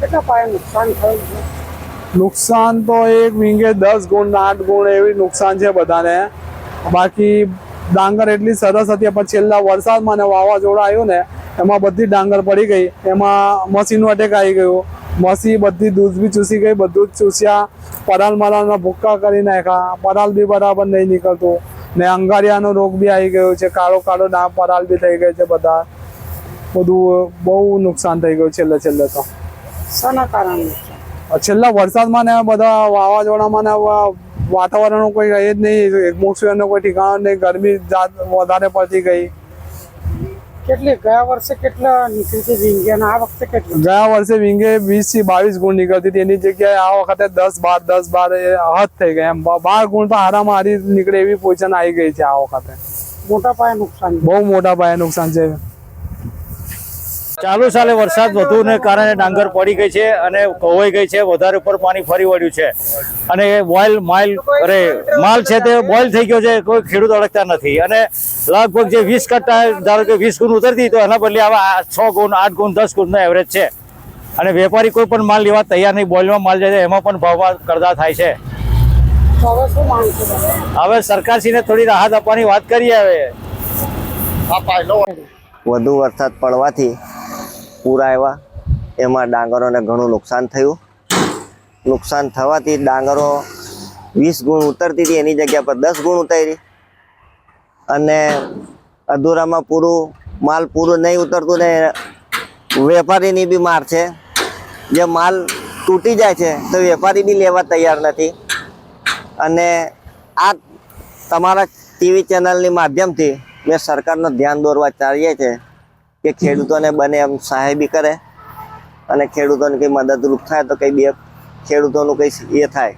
કેટલા પાયે નુકસાન થયું છે? નુકસાન તો એક વીંગે દસ ગુણ, આઠ ગુણ એવી નુકસાન છે બધાને. બાકી ડાંગર એટલી સરસ હતી, પણ છેલ્લા વરસાદમાં ને વાવાઝોડા આવ્યું ને, એમાં બધી ડાંગર પડી ગઈ. એમાં મસીનું અટેક આવી ગયું. મસી બધી દૂધ બી ચૂસી ગઈ, બધું જ ચૂસ્યા. પરાલ મરાલના ભૂક્કા કરી નાખ્યા. પરાલ બી બરાબર નહીં નીકળતું. ને અંગારિયાનો રોગ બી આવી ગયો છે. કાળો કાળો ડાંગ પરાલ બી થઈ ગયો છે બધા. બધું બહુ નુકસાન થઈ ગયું છેલ્લે છેલ્લે તો. શાના કારણે છેલ્લા વરસાદમાં ને બધા વાવાઝોડામાં ને વાતાવરણનું કોઈ રહે જ નહીં. એટમોસ્ફિયરનો કોઈ ઠેકાણો નહીં. ગરમી વધારે પડતી ગઈ. કેટલી? ગયા વર્ષે કેટલા નીકળી હતી અને આ વખતે કેટલી? ગયા વર્ષે વિંગે વીસથી બાવીસ ગુણ નીકળતી હતી. એની જગ્યાએ આ વખતે દસ બાર દસ બાર એ હદ થઈ ગયા એમ બાર ગુણ તો હારામાં હારી નીકળે એવી પોઝિશન આવી ગઈ છે આ વખતે. મોટા પાયે નુકસાન બહુ મોટા પાયે નુકસાન છે. ચાલુ સાલે વરસાદ વધુને કારણે ડાંગર પડી ગઈ છે અને કોવાઈ ગઈ છે. વધારે ઉપર પાણી ફરી વળ્યું છે. અને એ બોઇલ માઇલ અરે માલ છે તે બોઇલ થઈ ગયો છે. કોઈ ખેડૂત અડકતા નથી. અને લગભગ જે વીસ કટ્ટા ધારો કે વીસ ગુણ ઉતરતી તો એના બદલે આવા આ છ ગુણ આઠ ગુણ દસ ગુણનો એવરેજ છે. અને વેપારી કોઈ પણ માલ લેવા તૈયાર નહીં. બોઇલમાં માલ જાય એમાં પણ ભાવમાં કરતા થાય છે? હવે સરકારશ્રીને થોડી રાહત આપવાની વાત કરીએ હવે. વધુ વરસાદ પડવાથી પૂર આવ્યા. એમાં ડાંગરોને ઘણું નુકસાન થયું. નુકસાન થવાથી ડાંગરો વીસ ગુણ ઉતરતી હતી, એની જગ્યા પર દસ ગુણ ઉતારી. અને અધૂરામાં પૂરું, માલ પૂરું નહીં ઉતરતું ને વેપારીની બી માર છે. જે માલ તૂટી જાય છે, તો વેપારી બી લેવા તૈયાર નથી. અને આ તમારા ટીવી ચેનલની માધ્યમથી મેં સરકારનું ધ્યાન દોરવા ચાહીએ છે. કે ખેડૂતોને બને એમ સહાય બી કરે અને ખેડૂતોને કંઈ મદદરૂપ થાય તો કંઈ બે ખેડૂતોનું કંઈ એ થાય.